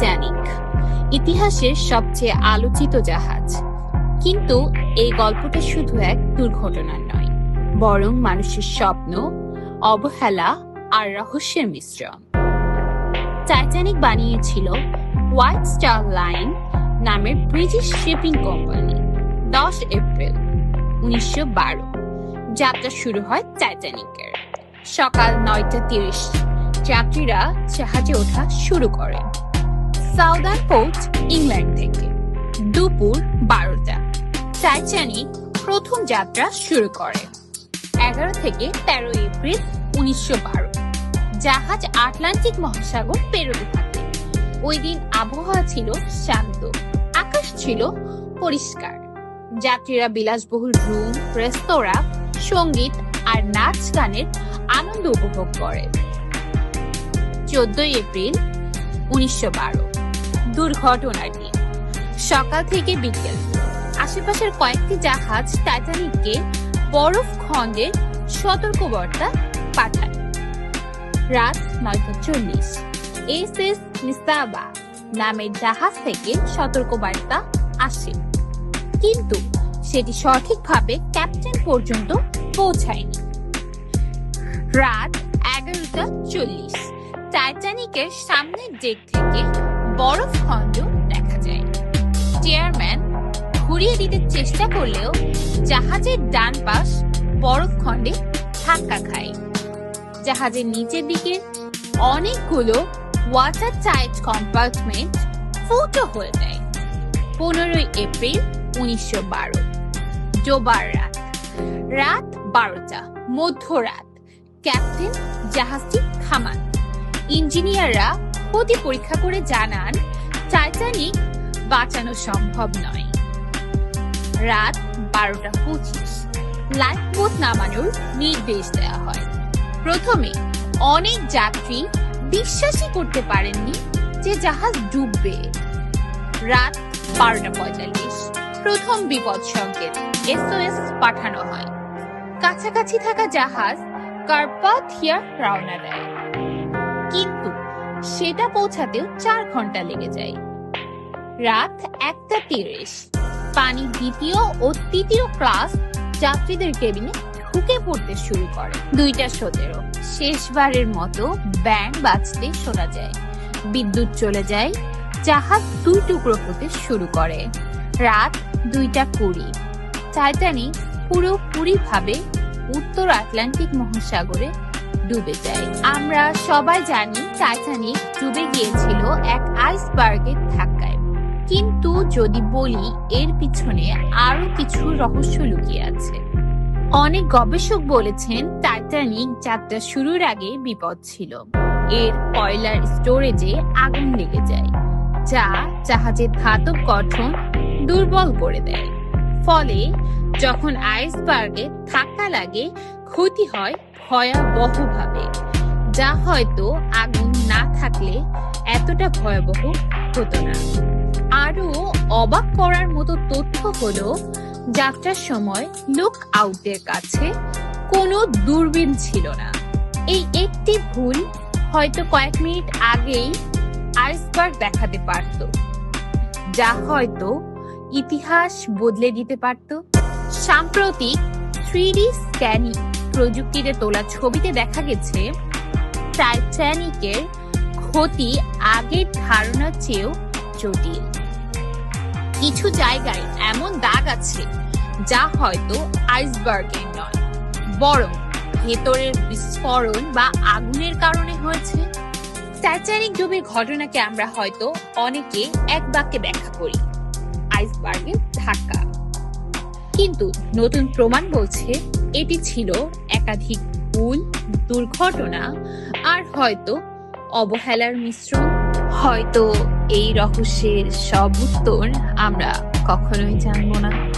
Titanic ইতিহাসের সবচেয়ে আলোচিত জাহাজ। কিন্তু এই গল্পটা শুধু এক দুর্ঘটনা নয়, বরং মানুষের স্বপ্ন, অবহেলা আর রহস্যের মিশ্রণ। টাইটানিক বানিয়েছিল হোয়াইট স্টার লাইন নামের ব্রিটিশ শিপিং কোম্পানি দশ এপ্রিল উনিশশো বারো। যাত্রা শুরু হয় টাইটানিকের। সকাল নয়টা তিরিশ যাত্রীরা জাহাজে ওঠা শুরু করে। সাউদার্ন পোর্ট ইংল্যান্ড থেকে। দুপুর বারোটা। টাইটানিক প্রথম যাত্রা শুরু করে। এগারো থেকে তেরো এপ্রিল উনিশশো বারো। জাহাজ আটলান্টিক মহাসাগর পেরোতে থাকে। ওই দিন আবহাওয়া ছিল শান্ত। আকাশ ছিল পরিষ্কার। যাত্রীরা বিলাসবহুল রুম, রেস্তোরাঁ, সংগীত আর নাচ গানের আনন্দ উপভোগ করে। চোদ্দই এপ্রিল উনিশশো বারো। দুর্ঘটনাটি। সকাল থেকে বিকেল। আশেপাশের কয়েকটি জাহাজ টাইটানিককে বরফ খণ্ডের সতর্কবার্তা পাঠায়। রাত নয়টা চল্লিশ। এস এস মিস্তাবা নামের জাহাজ থেকে সতর্কবার্তা আসে। কিন্তু সেটি সঠিকভাবে ক্যাপ্টেন পর্যন্ত পৌঁছায়নি। রাত এগারোটা চল্লিশ। টাইটানিকের সামনের ডেক থেকে বরফ খণ্ড দেখা যায়। চেয়ারম্যান ঘুরিয়ে দিতে চেষ্টা করলেও জাহাজের ডান পাশ বরফ খণ্ডে ধাক্কা খায়। জাহাজের নিচের দিকে অনেকগুলো ওয়াটার টাইট কম্পার্টমেন্ট ফুটো হয়ে যায়। পনেরোই এপ্রিল উনিশশো বারো ডোবার রাত। রাত বারোটা, মধ্যরাত। ক্যাপ্টেন জাহাজটি থামান। ইঞ্জিনিয়াররা ক্ষতি পরীক্ষা করে জানান, টাইটানিক বাঁচানো সম্ভব নয়। রাত বারোটা পঁচিশ। লাইফ বোট নামানোর নির্দেশ দেওয়া হয়। প্রথমে অনেক যাত্রী বিশ্বাসই করতে পারেননি যে জাহাজ ডুববে। রাত বারোটা পঁয়তাল্লিশ। প্রথম বিপদ সংকেত, এসওএস পাঠানো হয়। কাছাকাছি থাকা জাহাজ কার্পাথিয়া রওনা দেয়। কিন্তু সেটা পৌঁছাতেও চার ঘণ্টা লেগে যায়। রাত একটা তিরিশ। পানি দ্বিতীয় ও তৃতীয় ক্লাস যাত্রীদের কেবিনে ঢুকে পড়তে শুরু করে। দুইটা সতেরো শেষবারের মতো ব্যান্ড বাজতে শোনা যায়। বিদ্যুৎ চলে যায়, জাহাজ দুই টুকরো হতে শুরু করে। রাত দুইটা কুড়ি। টাইটানিক পুরোপুরি ভাবে উত্তর আটলান্টিক মহাসাগরে ডুবে যায়। আমরা সবাই জানি টাইটানিক ডুবে গিয়েছিল এক আইসবার্গের ধাক্কায়। কিন্তু যদি বলি, এর পিছনে আরও কিছু রহস্য লুকিয়ে আছে। অনেক গবেষক বলেছেন, টাইটানিক যাত্রা শুরুর আগে বিপদ ছিল। এর কয়লার স্টোরেজে আগুন লেগে যায়, যা জাহাজের ধাতব গঠন দুর্বল করে দেয়। ফলে, যখন আইসবার্গে ধাক্কা লাগে ক্ষতি হয় ভয়াবহভাবে, যা হয়তো আগুন না থাকলে এতটা ভয়াবহ হতো না। আরও অবাক করার মতো তথ্য হলো, যাত্রার সময় লুক আউটের কাছে কোনো দূরবীন ছিল না। এই একটি ভুল হয়তো কয়েক মিনিট আগেই আইসবার্গ দেখাতে পারত, যা হয়তো ইতিহাস বদলে দিতে পারত। সাম্প্রতিক থ্রি স্ক্যানিং প্রযুক্তিতে তোলা ছবিতে দেখা গেছে, টাইটানিকের ক্ষতি আগের ধারণার চেয়েও জটিল। কিছু জায়গায় এমন দাগ আছে, যা হয়তো আইসবার্গের নয়, বরং ভেতরের বিস্ফোরণ বা আগুনের কারণে হয়েছে। টাইটানিক ডুবির ঘটনাকে আমরা হয়তো অনেকে এক বাক্যে ব্যাখ্যা করি, আইসবার্গের ধাক্কা। কিন্তু নতুন প্রমাণ বলছে এটি ছিল একাধিক ভুল, দুর্ঘটনা আর হয়তো অবহেলার মিশ্রণ। হয়তো এই রহস্যের সব উত্তর আমরা কখনোই জানব না।